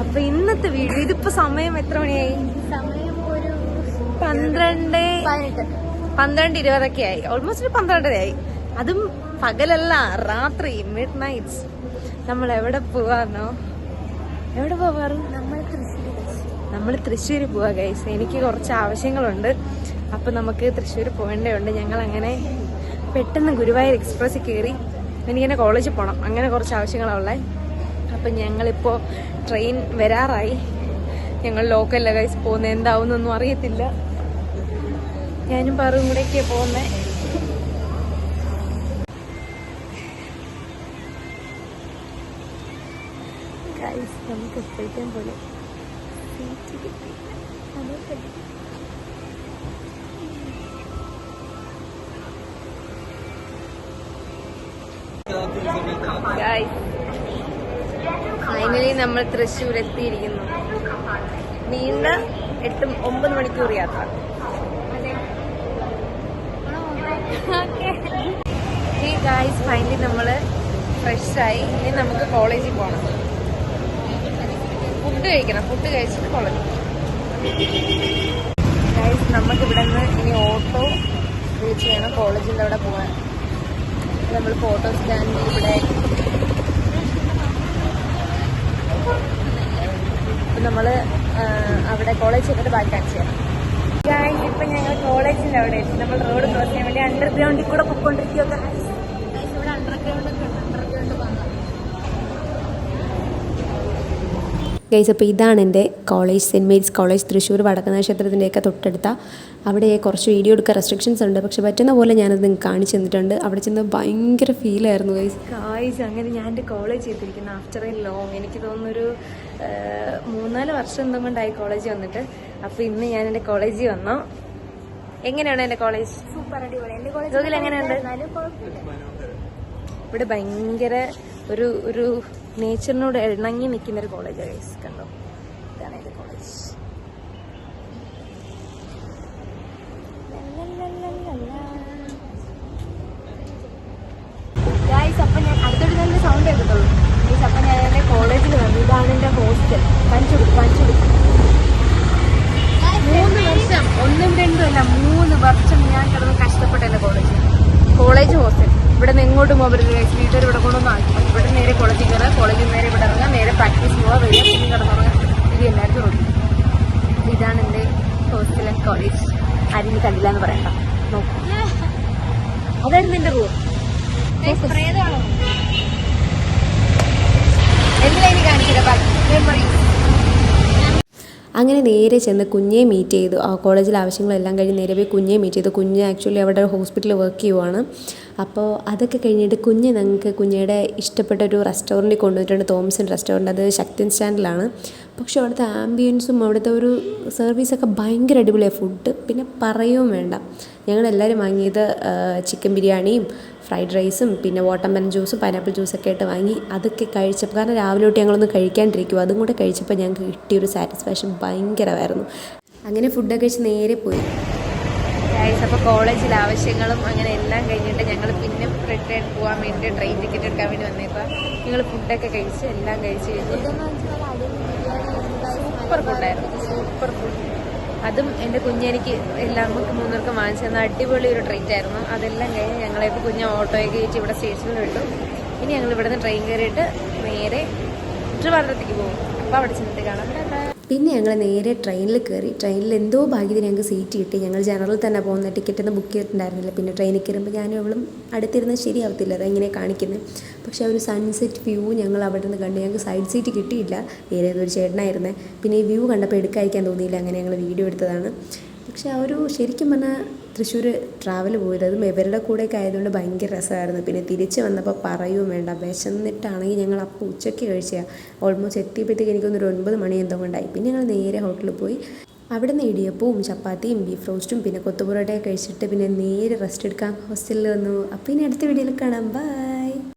അപ്പൊ ഇന്നത്തെ വീഡിയോ ഇതിപ്പോ സമയം എത്ര മണിയായി? സമയം ഒരു പന്ത്രണ്ട് പന്ത്രണ്ട് ഇരുപതൊക്കെ ആയി. ഓൾമോസ്റ്റ് പന്ത്രണ്ടരയായി അതും പകലല്ല രാത്രി മിഡ് നൈറ്റ്സ് നമ്മൾ എവിടെ പോവാന്നോ? എവിടെ പോവാറ് നമ്മൾ തൃശ്ശൂർ പോവാ ഗൈസ് എനിക്ക് കുറച്ച് ആവശ്യങ്ങളുണ്ട്. അപ്പൊ നമുക്ക് തൃശ്ശൂർ പോകേണ്ടതുണ്ട് ഞങ്ങൾ അങ്ങനെ പെട്ടെന്ന് ഗുരുവായൂർ എക്സ്പ്രസ്സിൽ കയറി എനിക്കെന്നെ കോളേജിൽ പോകണം അങ്ങനെ കുറച്ച് ആവശ്യങ്ങളുള്ളേ അപ്പം ഞങ്ങളിപ്പോൾ ട്രെയിൻ വരാറായി. ഞങ്ങൾ ലോക്കലിലെ ഗൈസ് പോകുന്നത് എന്താവുന്നൊന്നും അറിയത്തില്ല. ഞാനും പറയും കൂടെയൊക്കെയാണ് പോകുന്നത് ഗൈസ് നമുക്ക് എപ്പോഴത്തേം പോലെ കിട്ടി. ഫൈനലി നമ്മൾ തൃശ്ശൂർ എത്തിയിരിക്കുന്നു നീണ്ട എട്ടും ഒമ്പത് മണിക്കൂർ യാത്ര. ഗായ്സ് ഫൈനലി നമ്മൾ ഫ്രഷായി ഇനി നമുക്ക് കോളേജിൽ പോകണം ഫുഡ് കഴിക്കണം. ഫുഡ് കഴിച്ചിട്ട് കോളേജിൽ ഗായ്സ് നമുക്ക് ഇവിടെ നിന്ന് ഇനി ഓട്ടോ വിളിച്ച് വേണം കോളേജിന്റെ അവിടെ പോകാൻ നമ്മൾ ഫോട്ടോ സ്റ്റാൻഡിൽ ഇവിടെ ഇപ്പം നമ്മൾ കോളേജ് ചെന്നിട്ട് ബാക്കി കാണിച്ചു തരാം ഗായ്സ് ഇപ്പം ഞങ്ങൾ കോളേജിന്റെ അവിടെ നമ്മൾ റോഡ് ക്രോസ് ചെയ്യാൻ വേണ്ടി അണ്ടർഗ്രൗണ്ടിൽ കൂടെ പൊയ്ക്കൊണ്ടിരിക്കുക ഇവിടെ അണ്ടർഗ്രൗണ്ട് ഒക്കെ ഉണ്ട് അണ്ടർഗ്രൗണ്ട് വന്നു ഗൈസ് അപ്പോൾ ഇതാണ് എന്റെ college saint Mary's college Thrissur Vadakkunnatha ക്ഷേത്രത്തിന്റെയൊക്കെ തൊട്ടടുത്ത. അവിടെ കുറച്ച് വീഡിയോ എടുക്കാൻ റെസ്ട്രിക്ഷൻസ് ഉണ്ട്. പക്ഷെ പറ്റുന്ന പോലെ ഞാനത് നിങ്ങൾക്ക് കാണിച്ചു തന്നിട്ടുണ്ട്. അവിടെ ചെന്ന് ഭയങ്കര ഫീലായിരുന്നു ഗൈസ് ഗൈസ് അങ്ങനെ ഞാൻ എന്റെ കോളേജ് എത്തിയിരിക്കുന്നു. ആഫ്റ്റർ എ ലോങ് എനിക്ക് തോന്നുന്നൊരു മൂന്നാൽ വർഷം എന്തോ കൊണ്ടായി കോളേജിൽ വന്നിട്ട്. അപ്പോൾ ഇന്ന് ഞാൻ എന്റെ കോളേജിൽ വന്നു. എങ്ങനെയാണ് എന്റെ കോളേജ് സൂപ്പർ അടിപൊളി. എന്റെ കോളേജ് എങ്ങനെയുണ്ട്? ഇവിടെ ഭയങ്കര ഒരു ഒരു നേച്ചറിനോട് ഇണങ്ങി നിൽക്കുന്ന ഒരു കോളേജ് ഗൈസ് കണ്ടോ? ഇതാണ് എന്റെ കോളേജ് അപ്പം ഞാൻ അടുത്തൊരു നല്ല സൗണ്ട് കേൾക്കത്തുള്ളൂ ഗൈസ് അപ്പം ഞാൻ എന്റെ കോളേജിൽ വന്നു. ഇതാണ് എന്റെ ഹോസ്റ്റൽ കാണിച്ചു കൊടുക്കും മൂന്ന് വർഷം ഒന്നും രണ്ടും അല്ല മൂന്ന് വർഷം ഞാൻ കിടന്ന് കഷ്ടപ്പെട്ട എന്റെ കോളേജ് കോളേജ് ഹോസ്റ്റൽ ഇവിടെ നിന്ന് ഇങ്ങോട്ടും പോകരുത് വീട്ടുകാർ ഇവിടെ കൊണ്ടൊന്നും ആക്കി. ഇവിടെ നേരെ കോളേജിൽ കയറുക കോളേജിൽ നേരെ ഇവിടെ ഇറങ്ങുക നേരെ പ്രാക്ടീസ് പോവുക വരിക പിന്നെ കിടന്നുറങ്ങാം ഇത് എല്ലാവർക്കും റോഡ് ഇതാണ് എന്റെ ഹോസ്റ്റൽ ആൻഡ് കോളേജ് ആരും കണ്ടില്ല എന്ന് പറയണ്ട. നോക്കൂ. അതായിരുന്നു എന്റെ റൂം എന്തിനാ ഇനി കാണിച്ചില്ല മെമ്മറീസ് അങ്ങനെ നേരെ ചെന്ന് കുഞ്ഞെ മീറ്റ് ചെയ്തു. ആ കോളേജിൽ ആവശ്യങ്ങളെല്ലാം കഴിഞ്ഞ് നേരെ പോയി കുഞ്ഞെ മീറ്റ് ചെയ്തു. കുഞ്ഞ് ആക്ച്വലി അവിടെ ഹോസ്പിറ്റലിൽ വർക്ക് ചെയ്യുവാണ്. അപ്പോൾ അതൊക്കെ കഴിഞ്ഞിട്ട് കുഞ്ഞ് ഞങ്ങൾക്ക് കുഞ്ഞയുടെ ഇഷ്ടപ്പെട്ട ഒരു റെസ്റ്റോറന്റിൽ കൊണ്ടുവന്നിട്ടുണ്ട്. തോമസൺ റെസ്റ്റോറന്റ് അത് ശക്തിൻ സ്റ്റാൻഡിലാണ്. പക്ഷേ അവിടുത്തെ ആംബിയൻസും അവിടുത്തെ ഒരു സർവീസൊക്കെ ഭയങ്കര അടിപൊളിയാണ് ഫുഡ് പിന്നെ പറയുകയും വേണ്ട. ഞങ്ങളെല്ലാവരും വാങ്ങിയത് ചിക്കൻ ബിരിയാണിയും ഫ്രൈഡ് റൈസും പിന്നെ വാട്ടർമെലൻ ജ്യൂസും പൈനാപ്പിൾ ജ്യൂസൊക്കെ ആയിട്ട് വാങ്ങി അതൊക്കെ കഴിച്ചപ്പോൾ കാരണം രാവിലെ തൊട്ട് ഞങ്ങളൊന്ന് കഴിക്കാണ്ടിരിക്കും അതും കൂടെ കഴിച്ചപ്പോൾ ഞങ്ങൾക്ക് കിട്ടിയൊരു സാറ്റിസ്ഫാക്ഷൻ ഭയങ്കരമായിരുന്നു. അങ്ങനെ ഫുഡൊക്കെ കഴിച്ച് നേരെ പോയി. അപ്പോൾ കോളേജിൽ ആവശ്യങ്ങളും അങ്ങനെ എല്ലാം കഴിഞ്ഞിട്ട് ഞങ്ങൾ പിന്നെ റിട്ടേൺ പോകാൻ വേണ്ടി ട്രെയിൻ ടിക്കറ്റ് എടുക്കാൻ വേണ്ടി വന്നേക്കുക ഞങ്ങൾ ഫുഡൊക്കെ കഴിച്ച് എല്ലാം കഴിച്ച് കഴിഞ്ഞു സൂപ്പർ ഫുഡായിരുന്നു സൂപ്പർ ഫുഡ് അതും എന്റെ കുഞ്ഞെനിക്ക് എല്ലാവർക്കും മൂന്നർക്കും വാങ്ങിച്ചു തന്ന അടിപൊളി ഒരു ട്രീറ്റ് ആയിരുന്നു. അതെല്ലാം കഴിഞ്ഞ് ഞങ്ങളിപ്പോൾ കുഞ്ഞ് ഓട്ടോയൊക്കെ കയറ്റി ഇവിടെ സ്റ്റേഷനിൽ വിട്ടു. ഇനി ഞങ്ങൾ ഇവിടുന്ന് ട്രെയിൻ കയറിയിട്ട് നേരെ ട്രിവാൻഡ്രത്തേക്ക് പോകും. അപ്പോൾ അവിടെ ചെന്നിട്ട് കാണാം. പിന്നെ ഞങ്ങൾ നേരെ ട്രെയിനിൽ കയറി ട്രെയിനിൽ എന്തോ ഭാഗ്യത്തിന് ഞങ്ങൾക്ക് സീറ്റ് കിട്ടി. ഞങ്ങൾ ജനറൽ തന്നെ പോകുന്ന ടിക്കറ്റ് ഒന്നും ബുക്ക് ചെയ്തിട്ടുണ്ടായിരുന്നില്ല. പിന്നെ ട്രെയിനിൽ കയറുമ്പോൾ ഞാനും അവളും അടുത്തിരുന്ന് ശരിയാവത്തില്ല. അതെങ്ങനെ കാണിക്കുന്നത് പക്ഷേ ഒരു സൺസെറ്റ് വ്യൂ ഞങ്ങൾ അവിടെ നിന്ന് കണ്ട്. ഞങ്ങൾക്ക് സൈഡ് സീറ്റ് കിട്ടിയില്ല. നേരെ ഒരു ചേട്ടനായിരുന്നേ. പിന്നെ ഈ വ്യൂ കണ്ടപ്പോൾ എടുക്കാതിരിക്കാൻ തോന്നിയില്ല. അങ്ങനെ ഞങ്ങൾ വീഡിയോ എടുത്തതാണ്. പക്ഷേ ആ ഒരു ശരിക്കും പറഞ്ഞാൽ തൃശ്ശൂർ ട്രാവൽ പോയത്. അതും ഇവരുടെ കൂടെയൊക്കെ ആയതുകൊണ്ട് ഭയങ്കര രസമായിരുന്നു. പിന്നെ തിരിച്ച് വന്നപ്പോൾ പറയുകയും വേണ്ട. വിശന്നിട്ടാണെങ്കിൽ ഞങ്ങൾ അപ്പോൾ ഉച്ചയ്ക്ക് കഴിച്ചാൽ ഓൾമോസ്റ്റ് എത്തിയപ്പോഴത്തേക്ക് എനിക്കൊന്നൊരു ഒൻപത് മണി എന്തോ കൊണ്ടായി. പിന്നെ ഞങ്ങൾ നേരെ ഹോട്ടലിൽ പോയി. അവിടെ നിന്ന് ഇടിയപ്പവും ചപ്പാത്തിയും ബീഫ് റോസ്റ്റും പിന്നെ കൊത്തുപൊറോട്ടയൊക്കെ കഴിച്ചിട്ട് പിന്നെ നേരെ റെസ്റ്റ് എടുക്കാൻ ഹോസ്റ്റലിൽ വന്നു. അപ്പോൾ ഇനി അടുത്ത വീഡിയോയിൽ കാണാം. ബൈ